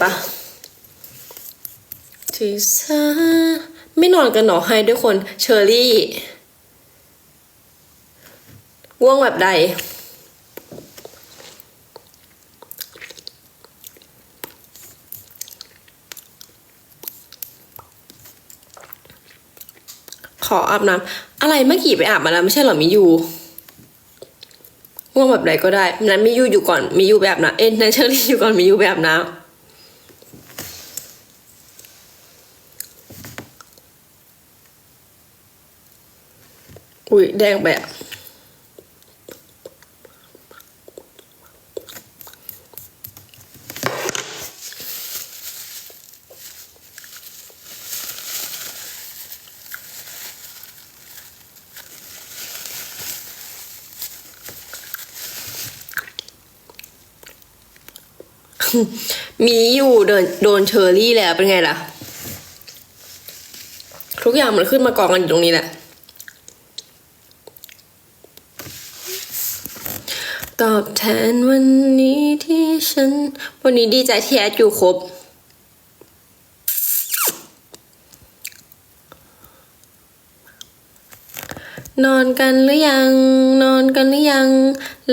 ปะที่าไม่นอนกันหนอให้ด้วยคนเชอรี่ง่วงแบบใด ขออาบน้ำอะไรเมื่อกี้ไปอาบมาแล้วไม่ใช่เหรอมิยูง่วงแบบใดก็ได้นั้นมิยูอยู่ก่อนมิยูไปอาบน้ำเอ็นนั้นเชอรี่อยู่ก่อนมิยูไปอาบน้ำ อุ้ยแดงไปอะมีอยู่เดินโดนเชอรี่แล้วเป็นไงล่ะ ทุกอย่างมันขึ้นมากองกันอยู่ตรงนี้แหละ ตอบแทนวันนี้ที่ฉัน วั นี้ดีใจที่แอดอยู่ครบ นอนกันหรือยัง นอนกันหรือยัง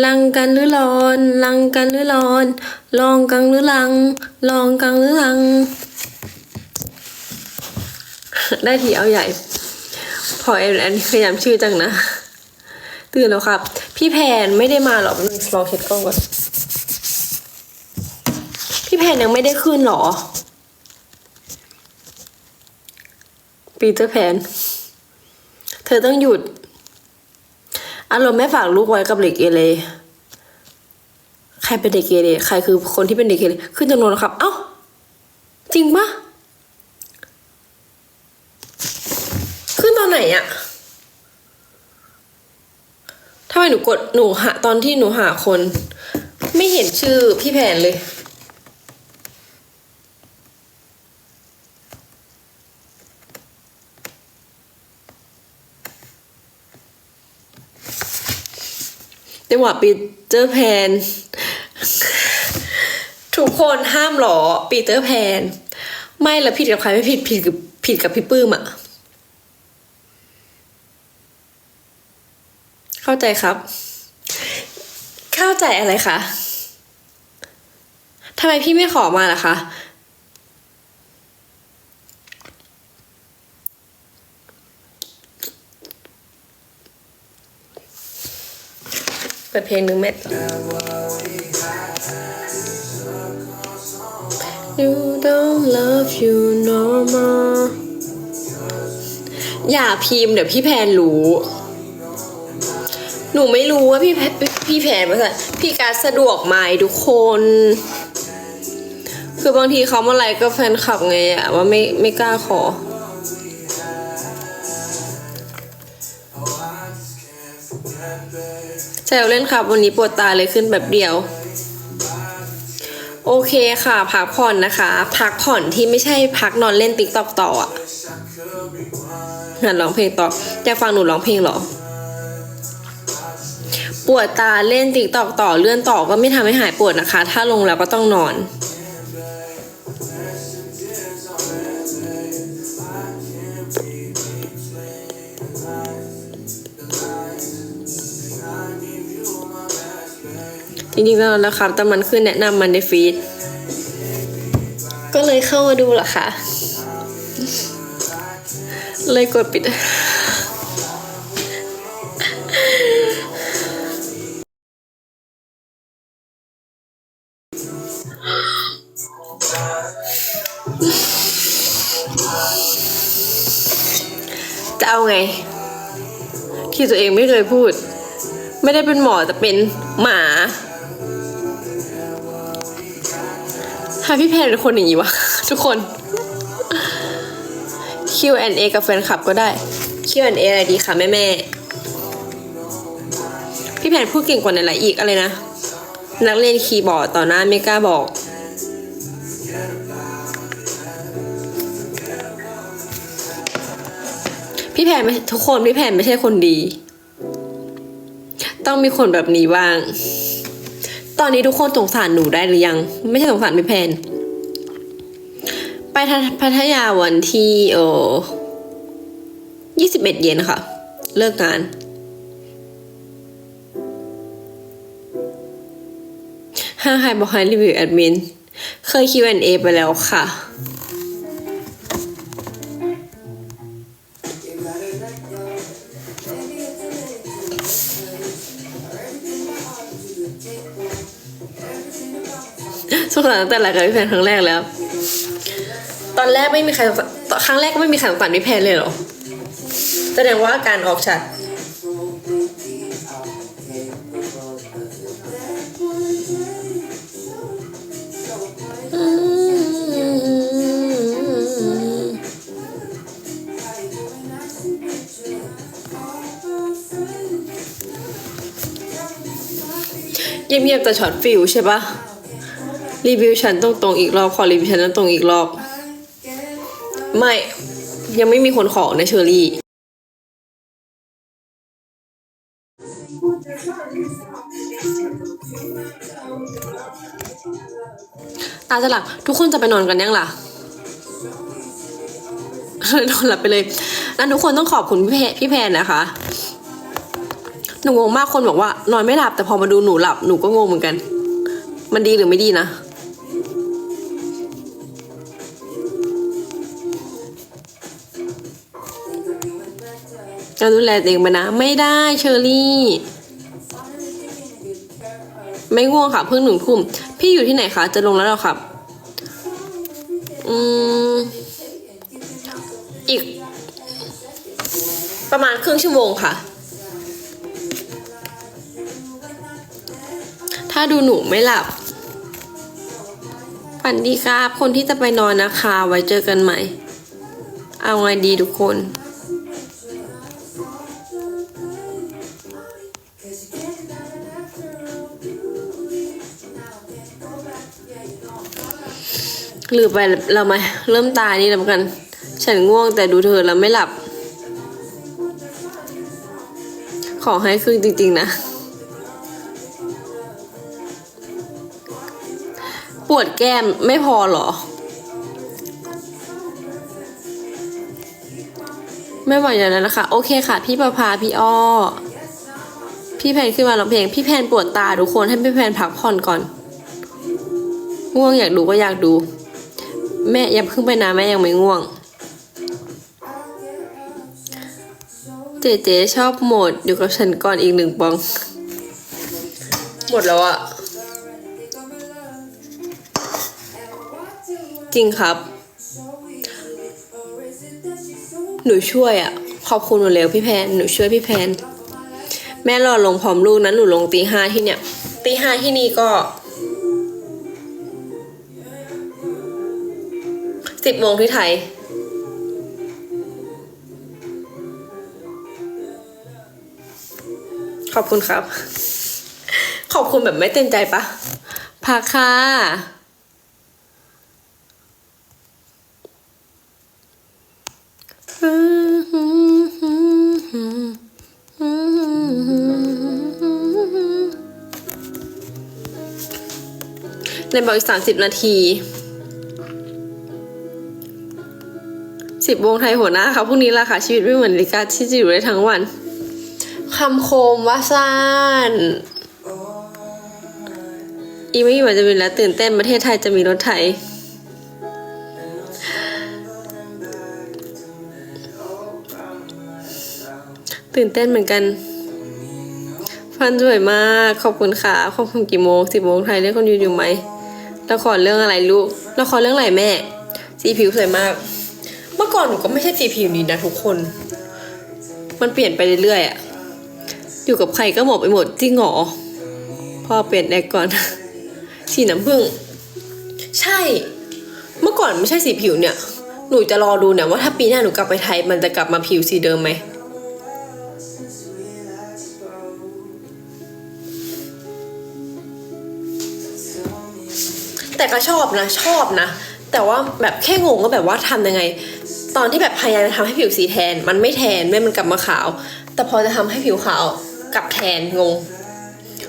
ลังกันหรือรอน ลังกันหรือรอน ลองกังหรือลัง ลองกังหรือลัง ได้ทีเอาใหญ่ พอแอนแอนพยายามชื่อจังนะ ตื่นแล้วครับ พี่แพนไม่ได้มาหรอกลองเช็ดกล้องก่อน พี่แพนยังไม่ได้ขึ้นหรอ ปีเตอร์แพน เธอต้องหยุด อารมณ์แม่ฝากลูกไว้กับเด็กเกเรใครเป็นเด็กเกเรใครคือคนที่เป็นเด็กเกเรขึ้นจำนวนแล้วครับ เอ้า จริงปะขึ้นตอนไหนอะทำไมหนูกดหนูหาตอนที่หนูหาคน ไม่เห็นชื่อพี่แผนเลย จังหวะปีเตอร์แพน ทุกคนห้ามหรอปีเตอร์แพน ไม่ละผิดกับใครไม่ผิดผิดกับผิดกับพี่ปื้มอะเข้าใจครับ เข้าใจอะไรคะทำไมพี่ไม่ขอมาล่ะคะ ปิดเพลงหนึ่งเม็ด You don't love you no more อย่าพิมพ์เดี๋ยวพี่แพนรู้ หนูไม่รู้ว่าพี่แพพี่แพนภาษาพี่การสะดวกไหมทุกคน คือบางทีเขามาไลฟ์ก็แฟนคลับไงอะว่าไม่ไม่กล้าขอ แซวเล่นครับ วันนี้ปวดตาเลยขึ้นแบบเดียว โอเคค่ะ พักผ่อนนะคะ พักผ่อนที่ไม่ใช่พักนอนเล่นติ๊กตอกต่ออะหันร้องเพลงต่ออยากฟังหนูร้องเพลงหรอ ปวดตาเล่นติ๊กตอกต่อเลื่อนต่อก็ไม่ทำให้หายปวดนะคะ ถ้าลงแล้วก็ต้องนอน จริงๆแล้วนะครับแต่มันขึ้นแนะนำมันในฟีด ก็เลยเข้ามาดูล่ะค่ะ เลยกดปิด จะเอาไง ที่ตัวเองไม่เคยพูด ไม่ได้เป็นหมอแต่เป็นหมา ถ้าพี่แพนเป็นคนอย่างนี้วะ ทุกคน Q&A กับแฟนคลับก็ได้ Q&A อะไรดีคะแม่แม่พี่แพนพูดเก่งกว่าไหนๆอีกอะไรนะ นักเรียนคีย์บอร์ดต่อหน้าไม่กล้าบอก พี่แพนไม่ทุกคนพี่แพนไม่ใช่คนดี ต้องมีคนแบบนี้บ้าง ตอนนี้ทุกคนสงสารหนูได้หรือยัง ไม่ใช่สงสารพี่แพน ไปพัทยาวันที่โอยี่สิบเอ็ดเย็นค่ะ เลิกงาน ห้าใครบอกให้รีวิวแอดมิน เคยคิวแอนเอไปแล้วค่ะ สงสารตั้งแต่รายการพี่แพนครั้งแรกแล้ว ตอนแรกไม่มีใครสงสารครั้งแรกก็ไม่มีใครสงสารพี่แพนเลยเหรอแสดงว่าอาการออกชัดเงียบๆแต่ช็อตฟิลใช่ปะ รีวิวฉันตรงๆอีกรอบขอรีวิวฉันตรงๆอีกรอบ ไม่ยังไม่มีคนขอนะเชอรี่ ตาจะหลับทุกคนจะไปนอนกันยังล่ะนอนหลับไปเลยนั้นทุกคนต้องขอบคุณพี่แพพี่แพนนะคะหนูงงมากคนบอกว่านอนไม่หลับแต่พอมาดูหนูหลับหนูก็งงเหมือนกัน มันดีหรือไม่ดีนะ จะดูแลตัวเองไปนะ ไม่ได้เชอรี่ ไม่ง่วงค่ะ เพิ่งหนึ่งทุ่ม พี่อยู่ที่ไหนคะ จะลงแล้วเหรอครับ อืม อีก ประมาณครึ่งชั่วโมงค่ะ ถ้าดูหนูไม่หลับ ฝันดีครับ คนที่จะไปนอนนะคะ ไว้เจอกันใหม่ เอาไงดีทุกคน หรือไปเรามาเริ่มตายนี่แล้วกัน ฉันง่วงแต่ดูเธอแล้วไม่หลับ ขอให้ครึ่งจริง ๆ นะ ปวดแก้มไม่พอหรอ ไม่ไหวอย่างนั้นนะคะ โอเคค่ะ พี่ประภาพี่อ้อ พี่แพนขึ้นมาร้องเพลง พี่แพนปวดตาทุกคนให้พี่แพนพักผ่อนก่อนง่วงอยากดูก็อยากดู แม่อยังเพิ่งไปนะแม่ยังไม่ง่วง เจเจชอบหมดอยู่กับฉันก่อนอีกหนึ่งปอง หมดแล้วอะจริงครับ หนูช่วยอะขอบคุณหนูเร็วพี่แพนหนูช่วยพี่แพน แม่รอลงพร้อมลูกนั้นหนูลงตีห้าที่เนี่ยตีห้าที่นี่ก็ สิบโมงที่ไทย ขอบคุณครับ ขอบคุณแบบไม่เต็มใจปะพักค่ะในบอกอีกสามสิบนาที สิบวงไทยหัวหน้าค่ะพรุ่งนี้ละค่ะชีวิตไม่เหมือนลิกาที่จะอยู่ได้ทั้งวันคำโคมว่าซ่านอีไม่กี่วันจะบินแล้วตื่นเต้นประเทศไทยจะมีรถไถตื่นเต้นเหมือนกัน ฟันสวยมากขอบคุณค่ะขอบคุณกี่โมงสิบโมงไทยเรียกคนยู่อยู่ไหมละครเรื่องอะไรลูกละครเรื่องอะไรแม่ สีผิวสวยมาก ก่อนหนูก็ไม่ใช่สีผิวนี้นะทุกคน มันเปลี่ยนไปเรื่อยๆอะอยู่กับใครก็หมดไปหมดจริงหรอพ่อเปลี่ยนแอกก่อน สีน้ำผึ้งใช่ เมื่อก่อนไม่ใช่สีผิวเนี่ย หนูจะรอดูเนี่ยว่าถ้าปีหน้าหนูกลับไปไทย มันจะกลับมาผิวสีเดิมไหมแต่ก็ชอบนะ ชอบนะ แต่ว่าแบบแค่งงก็แบบว่าทำยังไง ตอนที่แบบพยายามจะทำให้ผิวสีแทน มันไม่แทนไม่มันกลับมาขาว แต่พอจะทำให้ผิวขาวกลับแทนงง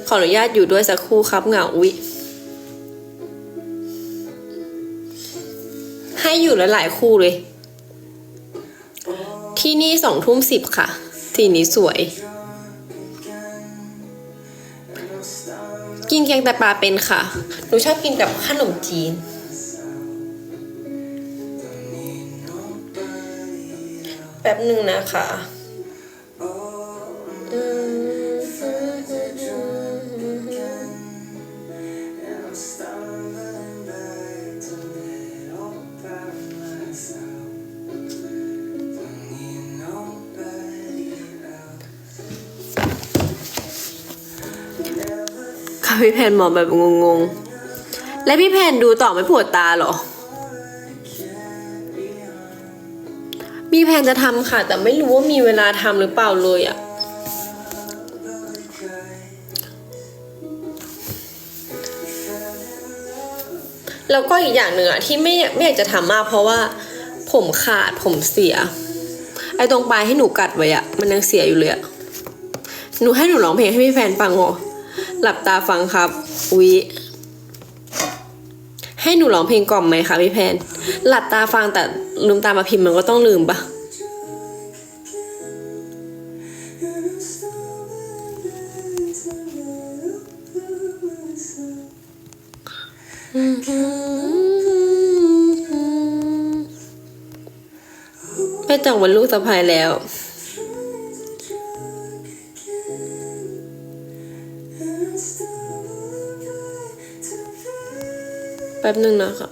ขออนุญาตอยู่ด้วยสักครู่ครับเหงาอุ๊ยให้อยู่หลายๆคู่เลย ที่นี่สองทุ่มสิบค่ะ สีนี้สวย กินแกงแต่ปลาเป็นค่ะ หนูชอบกินกับขนมจีน ป๊บหนึ่งนะคะค่ะพี่แพนมองแบบงงๆ และพี่แพนดูต่อไม่ปวดตาหรอ มีแผนจะทำค่ะ แต่ไม่รู้ว่ามีเวลาทำหรือเปล่าเลยอะแล้วก็อีกอย่างหนึ่งอะที่ไม่ไม่อยากจะทำมาก เพราะว่าผมขาดผมเสีย ไอ้ตรงปลายให้หนูกัดไว้อะมันยังเสียอยู่เลยอะหนูให้หนูร้องเพลงให้พี่แฟนฟังเหรอหลับตาฟังครับอุ๊ยให้หนูร้องเพลงกล่อมไหมคะพี่แพนหลับตาฟังแต่ ลืมตามาพิมพ์มันก็ต้องลืมปะแม่จังวันลูกสะพายแล้วแป๊บนึงนะคะ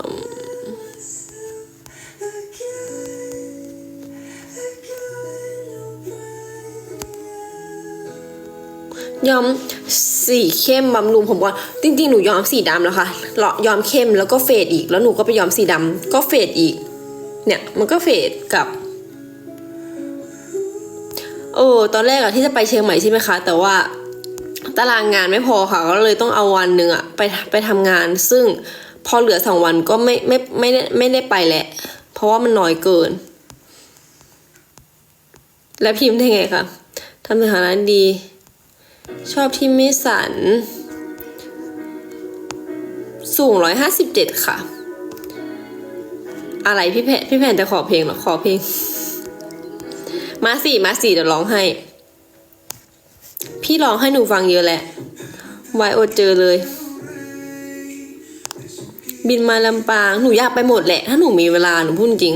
ย้อมสีเข้มบำรุงผมว่าจริงๆหนูย้อมสีดำแล้วค่ะเลาะย้อมเข้มแล้วก็เฟดอีก แล้วหนูก็ไปย้อมสีดำก็เฟดอีก เนี่ยมันก็เฟดกับโอ้ตอนแรกอะที่จะไปเชียงใหม่ใช่ไหมคะ แต่ว่าตารางงานไม่พอค่ะ ก็เลยต้องเอาวันหนึ่งอะไปไปทำงาน ซึ่งพอเหลือสองวันก็ไม่ไม่ไม่ได้ไม่ได้ไปแหละ เพราะว่ามันน้อยเกิน แล้วพิมพ์ได้ไงคะทำสถานะดี ชอบที่ไม่สัน สูงร้อยห้าสิบเจ็ดค่ะ อะไรพี่แพนพี่แพนจะขอเพลงหรอ ขอเพลง มาสี่มาสี่เดี๋ยวร้องให้ พี่ร้องให้หนูฟังเยอะแหละ ไว้อดเจอเลย บินมาลำปาง หนูอยากไปหมดแหละ ถ้าหนูมีเวลา หนูพูดจริง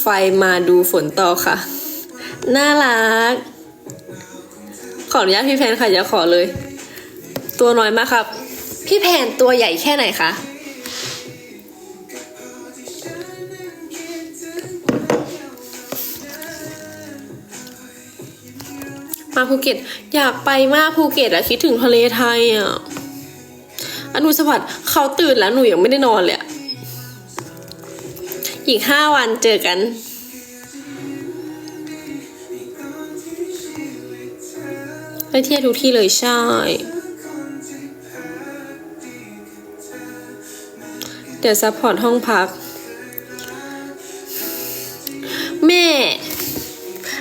ไฟมาดูฝนต่อค่ะน่ารัก ขออนุญาตพี่แพนค่ะอย่าขอเลย ตัวน้อยมากครับ พี่แพนตัวใหญ่แค่ไหนคะมาภูเก็ต อยากไปมากภูเก็ตอะคิดถึงทะเลไทยอะอนุสวัสดิ์เขาตื่นแล้วหนูยังไม่ได้นอนเลยอะอีกห้าวันเจอกัน ไปเที่ยวทุกที่เลยใช่ เดี๋ยวซัพพอร์ตห้องพัก แม่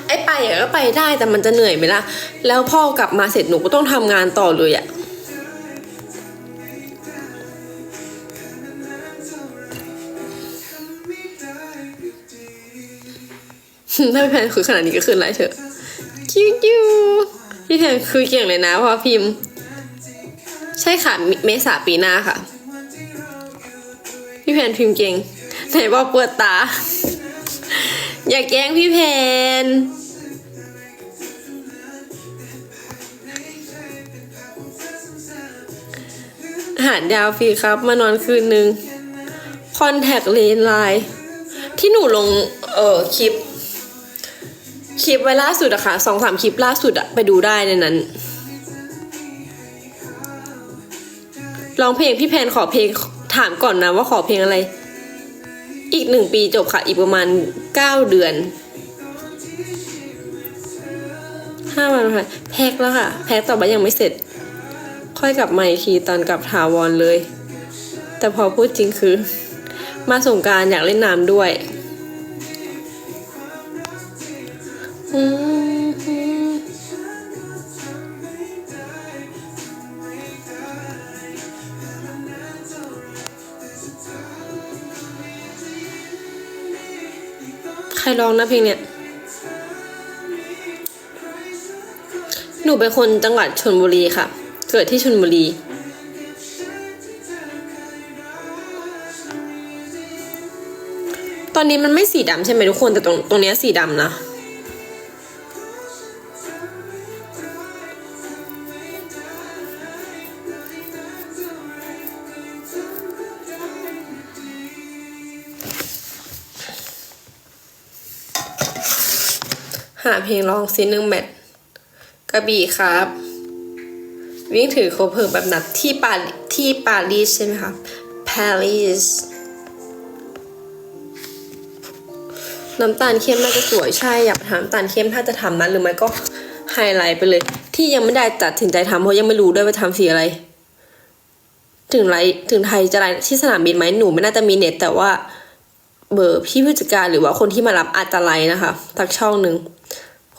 ไอ้ไปอะก็ไปได้แต่มันจะเหนื่อยไหมล่ะ แล้วพ่อกลับมาเสร็จหนูก็ต้องทำงานต่อเลยอะถ้าพี่แพนคือขนาดนี้ก็ขึ้นไลน์เถอะคิวคิว พี่แพนคือเก่งเลยนะพราะพิมพ์ ใช่ค่ะ เมษาปีหน้าค่ะ พี่แพนพิมพ์เก่งไหนบอกเปิดตา อย่าแกล้งพี่แพนอาหารยาวฟรีครับ มานอนคืนนึงคอนแทคเลนไลน์ที่หนูลง เออคลิป คลิปไว้ล่าสุดอะค่ะสองสามคลิปล่าสุดอะไปดูได้ในนั้นร้องเพลงพี่แพนขอเพลงถามก่อนนะว่าขอเพลงอะไร อีกหนึ่งปีจบค่ะ อีกประมาณเก้าเดือนห้าวันค่ะแพ็คแล้วค่ะ แพ็คต่อไปยังไม่เสร็จ ค่อยกลับมาอีกทีตอนกลับถาวรเลย แต่พอพูดจริงคือ มาส่งการอยากเล่นน้ำด้วย ใครร้องนะเพลงเนี่ย หนูเป็นคนจังหวัดชนบุรีค่ะ เกิดที่ชนบุรีตอนนี้มันไม่สีดำใช่ไหมทุกคนแต่ตรงตรงนี้สีดำนะ เพลงร้องซิหนึ่งแมทกระบี่ครับ วิ่งถือโคเพลิงแบบนัดที่ปาที่ปารีสใช่ไหมครับปารีสน้ำตาลเข้มน่าจะสวยใช่อยากถามน้ำตาลเข้มถ้าจะทำนั้นหรือไม่ก็ไฮไลท์ไปเลย ที่ยังไม่ได้ตัดสินใจทำเพราะยังไม่รู้ด้วยว่าทำสีอะไร ถึงไรถึงไทยจะไรที่สนามบินไหมหนูไม่น่าจะมีเน็ตแต่ว่าเบอร์พี่ผู้จัดการหรือว่าคนที่มารับอาจจะไลน์นะคะทักช่องหนึ่ง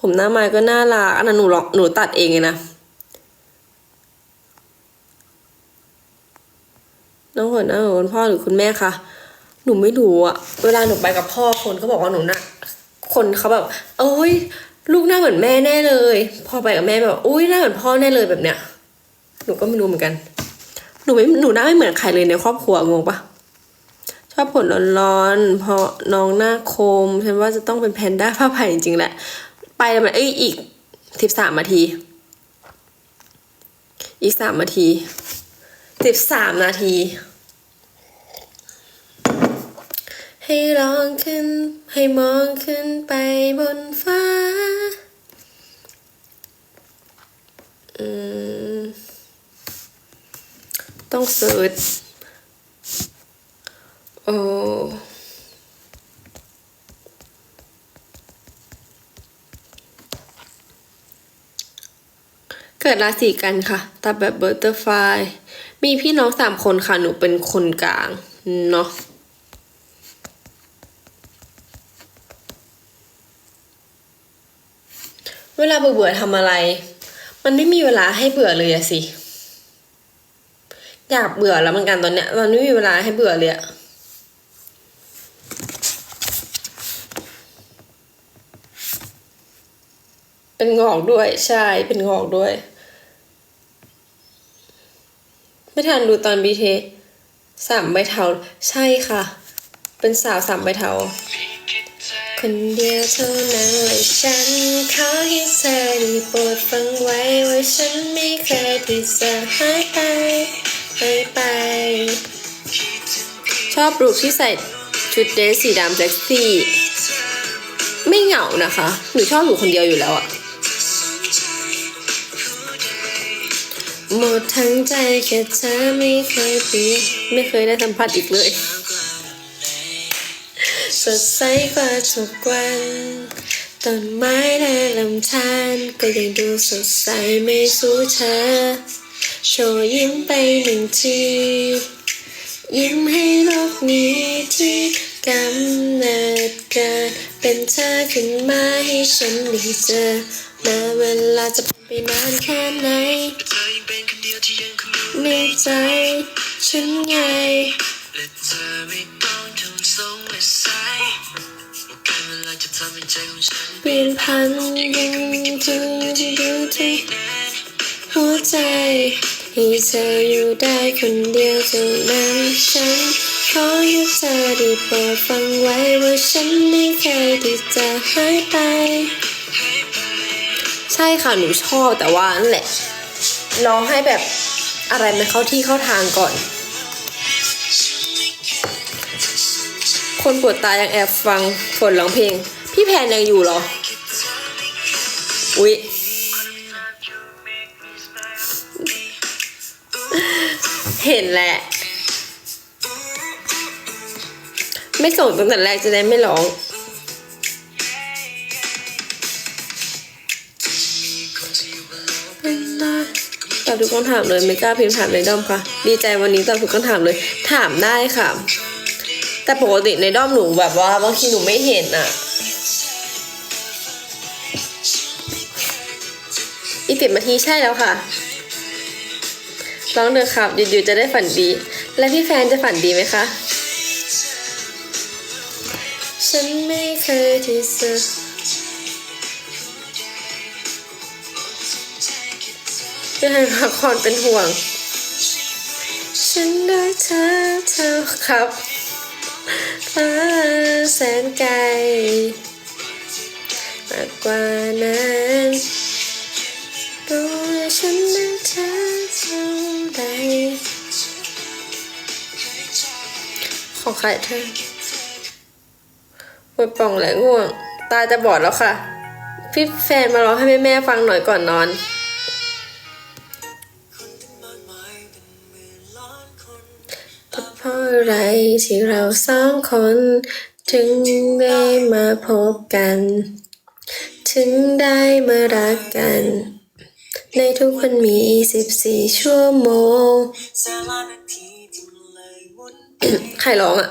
ผมหน้าไม้ก็น่ารักอันนั้นหนูลองหนูตัดเองเลยนะ น้องหัวหน้าของคุณพ่อหรือคุณแม่คะหนูไม่รู้อะเวลาหนูไปกับพ่อคนก็บอกว่าหนูน่ะ คนเขาแบบเอ้ยลูกหน้าเหมือนแม่แน่เลย พอไปกับแม่แบบอุ้ยหน้าเหมือนพ่อแน่เลยแบบเนี้ย หนูก็ไม่รู้เหมือนกัน หนูไม่หนูหน้าไม่เหมือนใครเลยในครอบครัวงงปะชอบผลร้อนๆเพราะน้องหน้าคมฉันว่าจะต้องเป็นแพนด้าผ้าไผ่จริงๆแหละ ไปแล้วมันเอ้ยอีกสิบสามนาที อีกสามนาทีสิบสามนาที ให้ลองขึ้น ให้มองขึ้นไปบนฟ้า ต้องเสิร์ชโอ้ กิดราศีกันค่ะตาแบบเบอร์เตอร์ไฟมีพี่น้องสามคนค่ะ หนูเป็นคนกลางเนาะเวลาเบื่อๆทำอะไร มันไม่มีเวลาให้เบื่อเลยอะสิ อยากเบื่อแล้วเหมือนกันตอนเนี้ยมันไม่มีเวลาให้เบื่อเลยอะเป็นงอกด้วยใช่เป็นงอกด้วย ไม่ทันดูตอนบีเทสามใบเทาใช่ค่ะ เป็นสาวสามใบเทาคนเดียวเท่านั้นเลยฉันขอให้เธอได้โปรดฟังไว้ว่าฉันไม่เคยที่จะหายไปหายไป ชอบรูปที่ใส่ชุดเดรสสีดำแจ็คซี่ ไม่เหงานะคะ หนูชอบอยู่คนเดียวอยู่แล้วอะ หมดทั้งใจแค่เธอไม่เคยเปลี่ยนไม่เคยได้สัมผัสอีกเลย สดใสกว่าทุกวันต้นไม้และลำธารก็ยังดูสดใสไม่สู้เธอ โชว์ยิ้มไปหนึ่งที ยิ้มให้โลกนี้ที่กำเนิดเกิดเป็นเธอขึ้นมาให้ฉันได้เจอแม้เวลาจะผ่านไปนานแค่ไหน ในใจฉันไงและเธอไม่ต้องทำสงสัยการเวลาจะทำให้ใจของฉันเปลี่ยนพันยังจึงอยู่ที่หัวใจให้เธออยู่ได้คนเดียวเท่านั้นฉันขอให้เธอได้โปรดฟังไว้ว่าฉันไม่เคยที่จะหายไป ใช่ค่ะหนูชอบแต่ว่านั่นแหละ ร้องให้แบบอะไรมันเข้าที่เข้าทางก่อน คนปวดตายังแอบฟังฝนร้องเพลง พี่แพนยังอยู่หรอ อุ๊ยเห็นแหละ ไม่ส่งตั้งแต่แรกจะได้ไม่ร้อง ตอบทุกคำถามเลยไม่กล้าพิมพ์ถามในด้อมค่ะ ดีใจวันนี้ตอบทุกคำถามเลย ถามได้ค่ะ แต่ปกติในด้อมหนูแบบว่าบางทีหนูไม่เห็นอะอีกสิบนาทีใช่แล้วค่ะร้องเถอะครับอยู่ๆจะได้ฝันดี และพี่แฟนจะฝันดีไหมคะฉฉันไม่เคยที่สุด เพื่ให้ละครเป็นห่วง ฉันรักเธอเท่าครับฟ้าแสนไกลมากกว่านั้นรู้ว่าฉันรักเธอเท่าใดของใครเธอปวดป่องและง่วง ตาจะบอดแล้วค่ะ พี่แฟนมาร้องให้แม่แม่ๆฟังหน่อยก่อนนอน อะไรที่เราสองคน ถึงได้มาพบกัน ถึงได้มารักกัน ในทุกวันมี 24 ชั่วโมงสาระนาทีที่มันเลยวนไปใครร้องอะ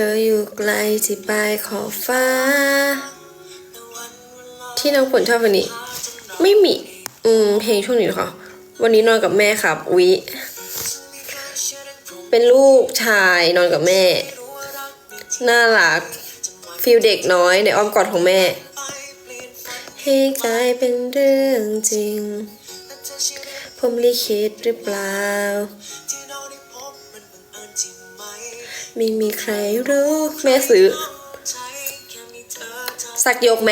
เจออยู่ไกลที่ปลายขอบฟ้า ที่น้องฝนชอบวันนี้ ไม่มี อืมเพลงช่วงนี้ค่ะ วันนี้นอนกับแม่ครับวิเป็นลูกชายนอนกับแม่ น่ารักฟิลเด็กน้อยในอ้อมกอดของแม่ ให้กลายเป็นเรื่องจริง ผมลิขิตหรือเปล่า ไม่มีใครรู้แม่ซื้อ สักยกไหม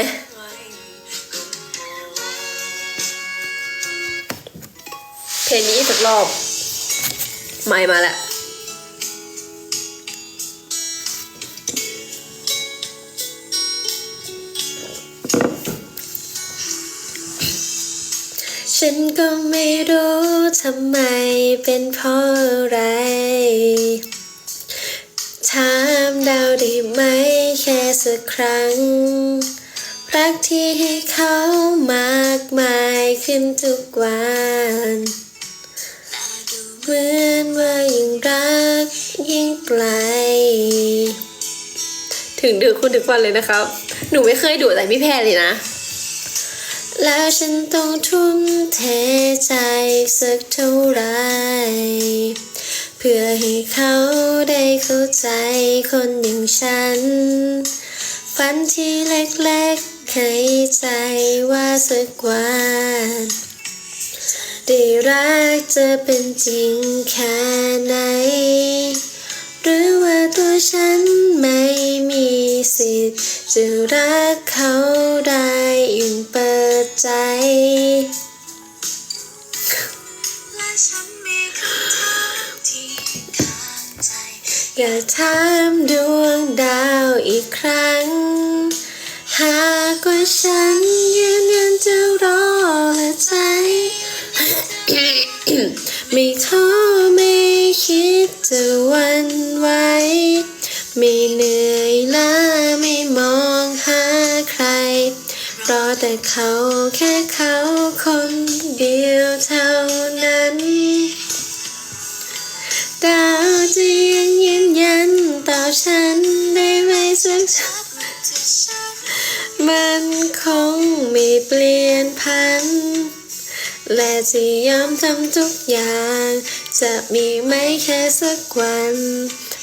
เพลงนี้สักรอบ ไม่มาแล้วฉันก็ไม่รู้ทำไมเป็นเพราะอะไร ถามดาวได้ไหมแค่สักครั้ง รักที่ให้เขามากมายขึ้นทุกวันเหมือนว่ายิ่งรักยิ่งไกล ถึงดึกคุณทุกวันเลยนะครับ หนูไม่เคยดูอะไรพี่แพรเลยนะ แล้วฉันต้องทุ่มเทใจสักเท่าไหรเพื่อให้เขาได้เข้าใจคนอย่างฉัน ฝันที่เล็กๆให้ใจว่าสักวันได้รักจะเป็นจริงแค่ไหน หรือว่าตัวฉันไม่มีสิทธิ์ จะรักเขาได้ยิ่งเปิดใจและฉัน อยากถามดวงดาวอีกครั้ง หากว่าฉันยืนยันจะรอและใจ ไม่ท้อไม่คิดจะวันไหวไม่เหนื่อยล้าไม่มองหาใคร รอแต่เขาแค่ นต่อฉันได้ไหมสักทีมันคงไม่เปลี่ยนพัน และจะยอมทำทุกอย่าง จะมีไหมแค่สักวัน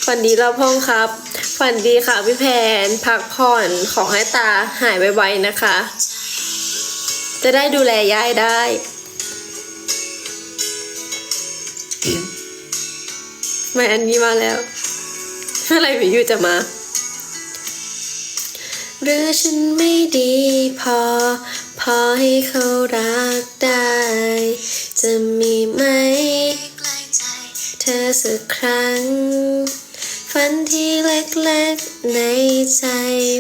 ฝันดีเราพองครับ ฝันดีค่ะพี่แพน พักผ่อนขอให้ตาหายไวๆนะคะ จะได้ดูแลยายได้ไม่อันนี้มาแล้ว เมื่อไรหรวิวจะมาหรือฉันไม่ดีพอ พอให้เขารักได้ จะมีไหม เธอสักครั้ง ฝันที่เล็กๆในใจ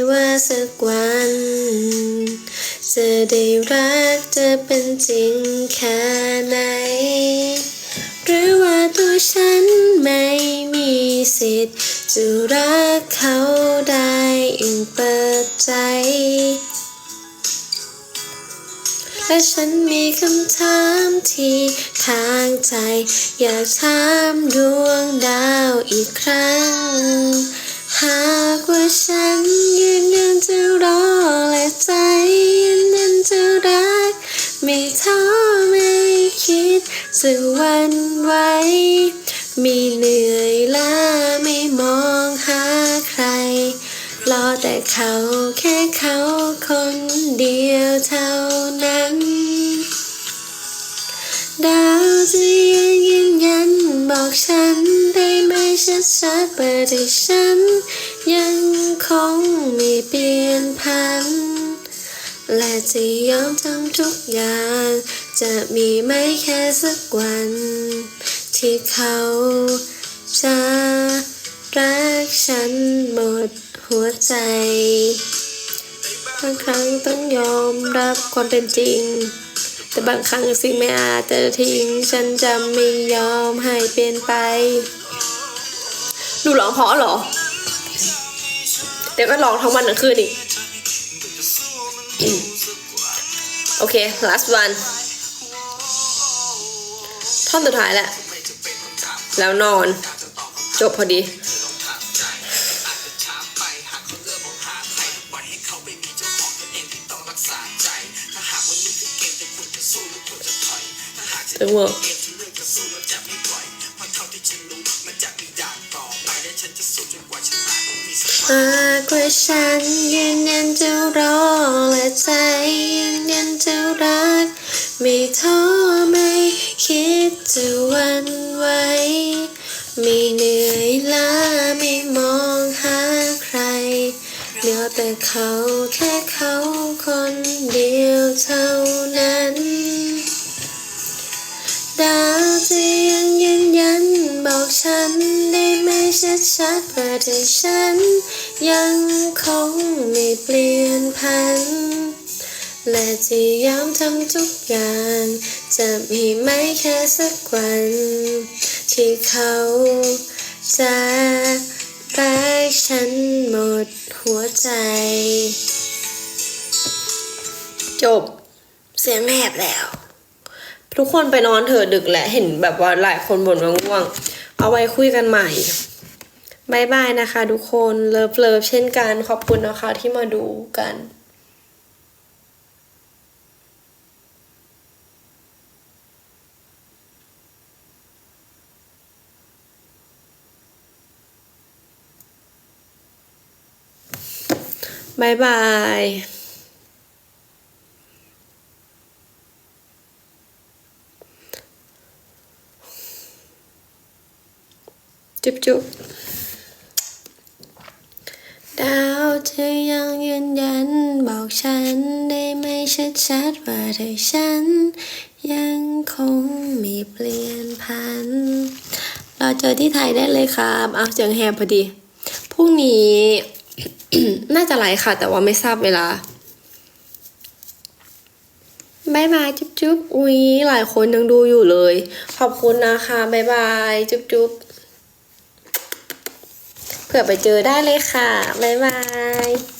ว่าสักวัน จะได้รักจะเป็นจริงแค่ไหน หรือว่าตัวฉันไม่มีสิทธิ์ จะรักเขาได้ยิ่งเปิดใจ และฉันมีคำถามที่ค้างใจ อยากถามดวงดาวอีกครั้ง หากว่าฉันยืนยันจะรอและใจยืนยันจะรัก ไม่ท้อไม่คิดจะวันไหวมีเหนื่อยล้าไม่ แต่เขาแค่เขาคนเดียวเท่านั้น ดาวจะยังยืนยันบอกฉันได้ไหมชัดๆเปิดให้ฉัน ยังคงไม่เปลี่ยนพัน และจะยอมทำทุกอย่าง จะมีไหมแค่สักวัน ที่เขาจะรักฉันหมด หัวใจบางครั้งต้องยอมรับความเป็นจริง แต่บางครั้งสิ่งไม่อาจจะทิ้ง ฉันจะไม่ยอมให้เปลี่ยนไปดูร้องเพราะหรอ เดี๋ยวก็ร้องทั้งวันทั้งคืนอีก โอเค last one ท่อนสุดท้ายแหละ แล้วนอน จบพอดี เวอร์หากว่าฉันยืนยันจะรอและใจยืนยันจะรัก ไม่ท้อไม่คิดจะวันไหวไม่เหนื่อยล้าไม่มองหาใครเหลือแต่เขาแค่เขาคนเดียวเท่านั้น ฉันได้ไหมชัดๆเพื่อที่ฉัน ยังคงไม่เปลี่ยนพัน และจะยอมทำทุกอย่าง จะมีไหมแค่สักวัน ที่เขาจะรักฉันหมดหัวใจ จบ เสียงแหบแล้ว ทุกคนไปนอนเถอะดึกแหละเห็นแบบว่าหลายคนบ่นว่าง่วง เอาไว้คุยกันใหม่บายบายนะคะทุกคนเลิฟเลิฟเช่นกันขอบคุณนะคะที่มาดูกันบายบาย จุ๊บจุ๊บดาวเธอยังยืนยัน บอกฉันได้ไหมชัดๆว่าเธอฉัน ยังคงไม่เปลี่ยนพันเราเจอที่ไทยได้เลยครับเอาเสียงแหบพอดีพรุ่งนี้น่าจะไลฟ์ค่ะ แต่ว่าไม่ทราบเวลาบายบายจุ๊บจุ๊บอุ๊ยหลายคนยังดูอยู่เลย ขอบคุณนะคะบายบายจุ๊บจุ๊บ เผื่อไปเจอได้เลยค่ะ บ๊ายบาย